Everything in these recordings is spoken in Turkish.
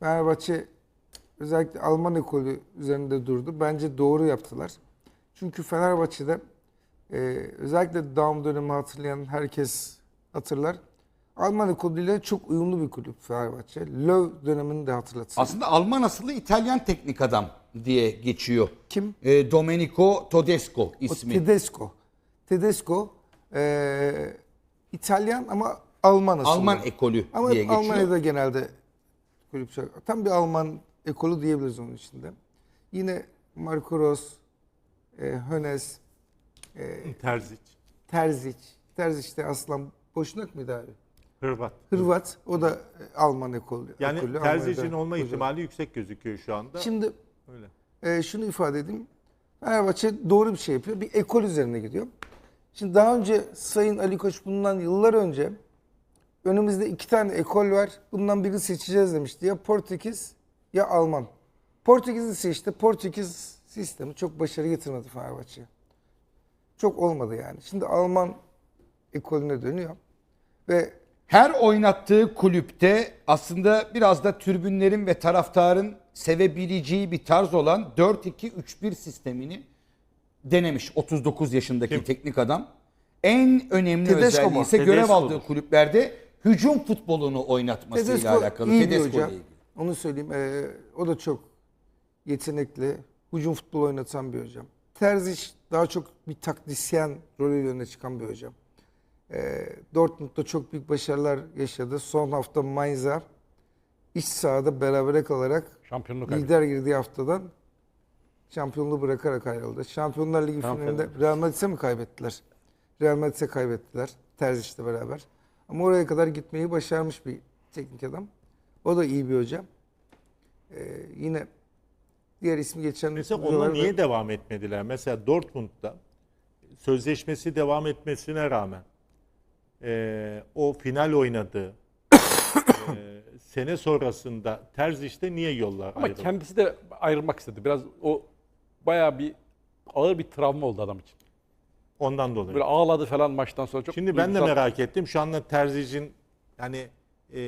Fenerbahçe özellikle Alman ekolü üzerinde durdu. Bence doğru yaptılar. Çünkü Fenerbahçe'de e, özellikle Daum dönemi hatırlayan herkes hatırlar. Alman ekolüyle çok uyumlu bir kulüp Fenerbahçe. Löw dönemini de hatırlatsın. Aslında Alman asıllı İtalyan teknik adam diye geçiyor. Kim? Ee, Domenico Todesco O ismi. Tedesco. Tedesco e, İtalyan ama Alman asıllı. Alman ekolü Ama diye geçiyor. Almanya'da genelde kulüp şey- Tam bir Alman ekolü diyebiliriz onun içinde. Yine Marco Rose, e, Hönes, Terzic. Terzic. Terzic de aslan Boşnak mıydı abi? Hırvat. Hırvat. O da e, Alman ekolü. Yani ekolü, Terzic'in olma hoca. ihtimali yüksek gözüküyor şu anda. Şimdi Öyle. e, şunu ifade edeyim. Fenerbahçe doğru bir şey yapıyor. Bir ekol üzerine gidiyor. Şimdi daha önce Sayın Ali Koç bundan yıllar önce önümüzde iki tane ekol var. Bundan birini seçeceğiz demişti. Ya Portekiz ya Alman. Portekiz'i seçti. Portekiz sistemi çok başarı getirmedi Fenerbahçe'ye. Çok olmadı yani. Şimdi Alman ekolüne dönüyor. Ve Her oynattığı kulüpte aslında biraz da tribünlerin ve taraftarın sevebileceği bir tarz olan 4-2-3-1 sistemini denemiş 39 yaşındaki Kim? teknik adam. En önemli Tedesco özelliği mu? ise görev Tedesco'dur. aldığı kulüplerde hücum futbolunu oynatmasıyla Tedesco alakalı. iyi bir Tedesco ile hoca. ilgili. Onu söyleyeyim. Ee, o da çok yetenekli. Hücum futbolu oynatan bir hocam. Terzic daha çok bir taktisyen rolüyle öne çıkan bir hocam. Ee, Dortmund'da çok büyük başarılar yaşadı. Son hafta Mainz'a iç sahada berabere kalarak Şampiyonluk lider girdiği haftadan şampiyonluğu bırakarak ayrıldı. Şampiyonlar Ligi finalinde Real Madrid'e mi kaybettiler? Real Madrid'e kaybettiler. Terzic'le beraber. Ama oraya kadar gitmeyi başarmış bir teknik adam. O da iyi bir hoca. Ee, yine diğer ismi geçen Mesela ona da- niye devam etmediler? Mesela Dortmund'da sözleşmesi devam etmesine rağmen eee, o final oynadığı eee, sene sonrasında Terzic'te niye yollar Ama ayrıldı? kendisi de ayrılmak istedi. Biraz o bayağı bir ağır bir travma oldu adam için. Ondan dolayı. Böyle ağladı falan maçtan sonra çok Şimdi ben de duygusal- merak ettim. Şu anda Terzic'in yani e,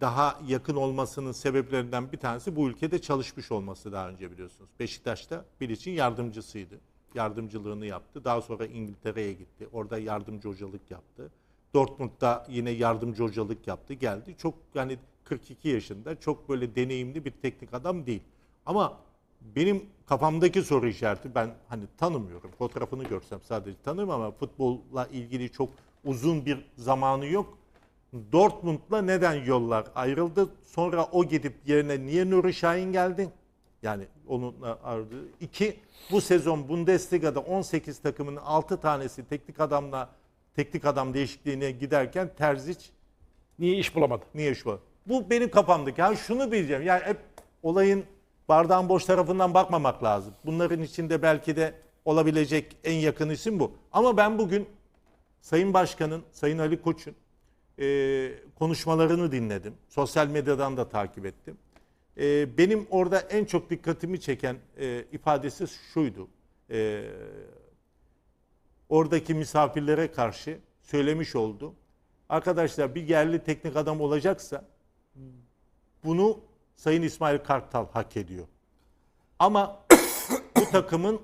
daha yakın olmasının sebeplerinden bir tanesi bu ülkede çalışmış olması daha önce biliyorsunuz. Beşiktaş'ta Bilic'in yardımcısıydı. Yardımcılığını yaptı. Daha sonra İngiltere'ye gitti. Orada yardımcı hocalık yaptı. Dortmund'da yine yardımcı hocalık yaptı. Geldi. Çok yani 42 yaşında çok böyle deneyimli bir teknik adam değil. Ama benim kafamdaki soru işareti ben hani tanımıyorum. Fotoğrafını görsem sadece tanırım ama futbolla ilgili çok uzun bir zamanı yok. Dortmund'la neden yollar ayrıldı? Sonra o gidip yerine niye Nuri Şahin geldi? Yani onunla aradı. İki, bu sezon Bundesliga'da 18 takımın 6 tanesi teknik adamla teknik adam değişikliğine giderken Terzic Niye iş bulamadı? Niye şu? Bu benim kafamdaki. Yani şunu bileceğim. Yani hep olayın bardağın boş tarafından bakmamak lazım. Bunların içinde belki de olabilecek en yakın isim bu. Ama ben bugün Sayın Başkan'ın, Sayın Ali Koç'un e, konuşmalarını dinledim. Sosyal medyadan da takip ettim. E, benim orada en çok dikkatimi çeken e, ifadesi şuydu. E, oradaki misafirlere karşı söylemiş oldu. Arkadaşlar bir yerli teknik adam olacaksa bunu Sayın İsmail Kartal hak ediyor. Ama bu takımın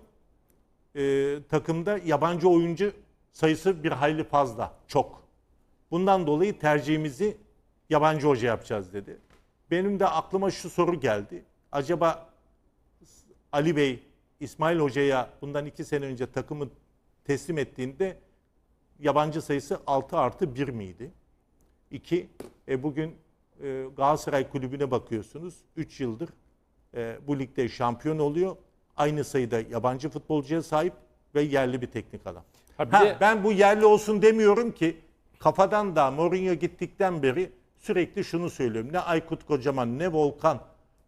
e, takımda yabancı oyuncu sayısı bir hayli fazla, çok. Bundan dolayı tercihimizi yabancı hoca yapacağız dedi. Benim de aklıma şu soru geldi. Acaba Ali Bey İsmail Hoca'ya bundan iki sene önce takımı teslim ettiğinde yabancı sayısı 6 artı 1 miydi? 2. E, bugün e, Galatasaray Kulübü'ne bakıyorsunuz. 3 yıldır e, bu ligde şampiyon oluyor. Aynı sayıda yabancı futbolcuya sahip ve yerli bir teknik adam. Ha bir Ha, de- ben bu yerli olsun demiyorum ki kafadan da Mourinho gittikten beri sürekli şunu söylüyorum. Ne Aykut Kocaman, ne Volkan,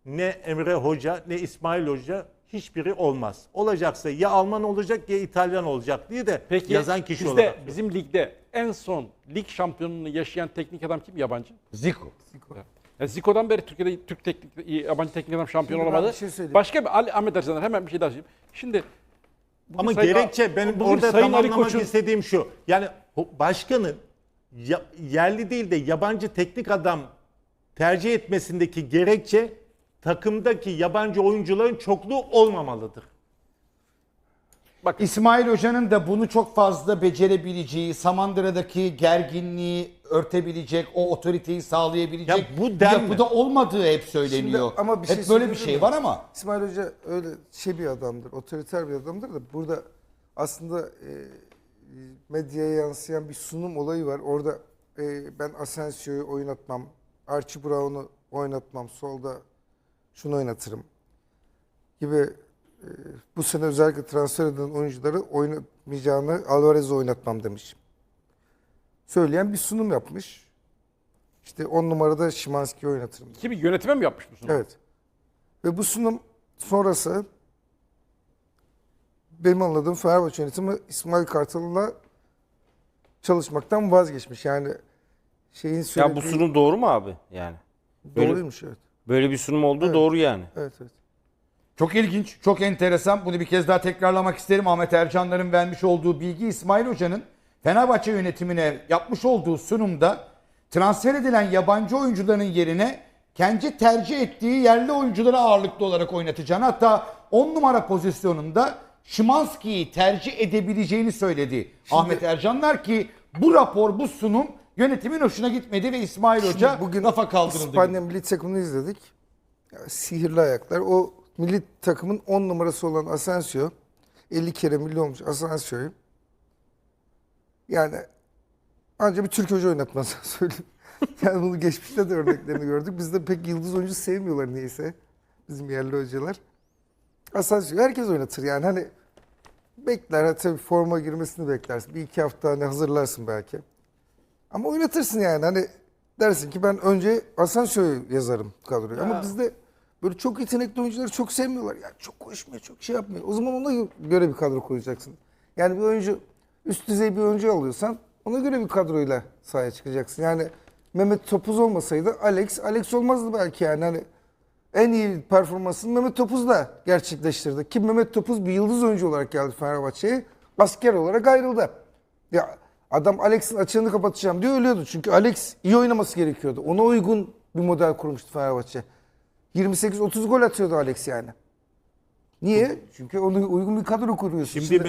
ne Emre Hoca, ne İsmail Hoca hiçbiri olmaz. Olacaksa ya Alman olacak ya İtalyan olacak diye de Peki yazan kişi bizde, olarak. bizim ligde en son lig şampiyonluğunu yaşayan teknik adam kim? Yabancı. Zico. Yani Zico'dan beri Türkiye'de Türk teknik, yabancı teknik adam şampiyon Şimdi olamadı. bir şey söyleyeyim. Başka bir Ali Ahmet Ercan'dan hemen bir şey daha söyleyeyim. Şimdi bugün Ama Sayın- gerekçe benim orada Sayın tamamlamak Koç'un- istediğim şu. Yani başkanın yerli değil de yabancı teknik adam tercih etmesindeki gerekçe takımdaki yabancı oyuncuların çokluğu olmamalıdır. İsmail Hoca'nın da bunu çok fazla becerebileceği, Samandıra'daki gerginliği örtebilecek, o otoriteyi sağlayabilecek Ya bu yapıda olmadığı hep söyleniyor. Şimdi ama bir şey hep böyle bir şey mi? var ama İsmail Hoca öyle şey bir adamdır, otoriter bir adamdır da burada aslında e, medyaya yansıyan bir sunum olayı var. Orada e, ben Asensio'yu oynatmam, Archie Brown'u oynatmam, solda şunu oynatırım gibi e, bu sene özellikle transfer edilen oyuncuları oynatmayacağını Alvarez'i oynatmam demiş. Söyleyen bir sunum yapmış. İşte 10 numarada Şimanski'yi oynatırım. Kimi yönetime mi yapmış bu sunumu? Evet. Ve bu sunum sonrası benim anladığım Fenerbahçe yönetimi İsmail Kartal'la çalışmaktan vazgeçmiş. Yani şeyin Ya söylediği bu sunum doğru mu abi? Yani böyle- doğruymuş evet. Böyle bir sunum olduğu doğru yani. Evet evet. Çok ilginç, çok enteresan. Bunu bir kez daha tekrarlamak isterim. Ahmet Ercanların vermiş olduğu bilgi İsmail Hoca'nın Fenerbahçe yönetimine yapmış olduğu sunumda transfer edilen yabancı oyuncuların yerine kendi tercih ettiği yerli oyuncuları ağırlıklı olarak oynatacağını hatta 10 numara pozisyonunda Şimanski'yi tercih edebileceğini söyledi Ahmet Ercanlar ki bu rapor, bu sunum yönetimin hoşuna gitmedi ve İsmail Hoca Şimdi bugün lafa kaldırıldı. İspanya milli takımını izledik. Ya, sihirli ayaklar. O milli takımın 10 numarası olan Asensio 50 kere milli olmuş Asensio'yu yani ancak bir Türk hoca oynatmaz söyleyeyim. Yani bunu geçmişte de örneklerini gördük. Bizde pek yıldız oyuncu sevmiyorlar neyse. Bizim yerli hocalar. Asensio herkes oynatır yani hani bekler tabii forma girmesini beklersin. Bir iki hafta hani hazırlarsın belki. Ama oynatırsın yani hani dersin ki ben önce Asensio'yu yazarım kadroya. Ama bizde böyle çok yetenekli oyuncuları çok sevmiyorlar. Yani çok koşmuyor, çok şey yapmıyor. O zaman ona göre bir kadro koyacaksın. Yani bir oyuncu üst düzey bir oyuncu alıyorsan ona göre bir kadroyla sahaya çıkacaksın. Yani Mehmet Topuz olmasaydı Alex, Alex olmazdı belki yani. Hani en iyi performansını Mehmet Topuz da gerçekleştirdi. Ki Mehmet Topuz bir yıldız oyuncu olarak geldi Fenerbahçe'ye. Asker olarak ayrıldı. Ya adam Alex'in açığını kapatacağım diye ölüyordu. Çünkü Alex iyi oynaması gerekiyordu. Ona uygun bir model kurmuştu Fenerbahçe. 28-30 gol atıyordu Alex yani. Niye? Çünkü ona uygun bir kadro kuruyorsun. Şimdi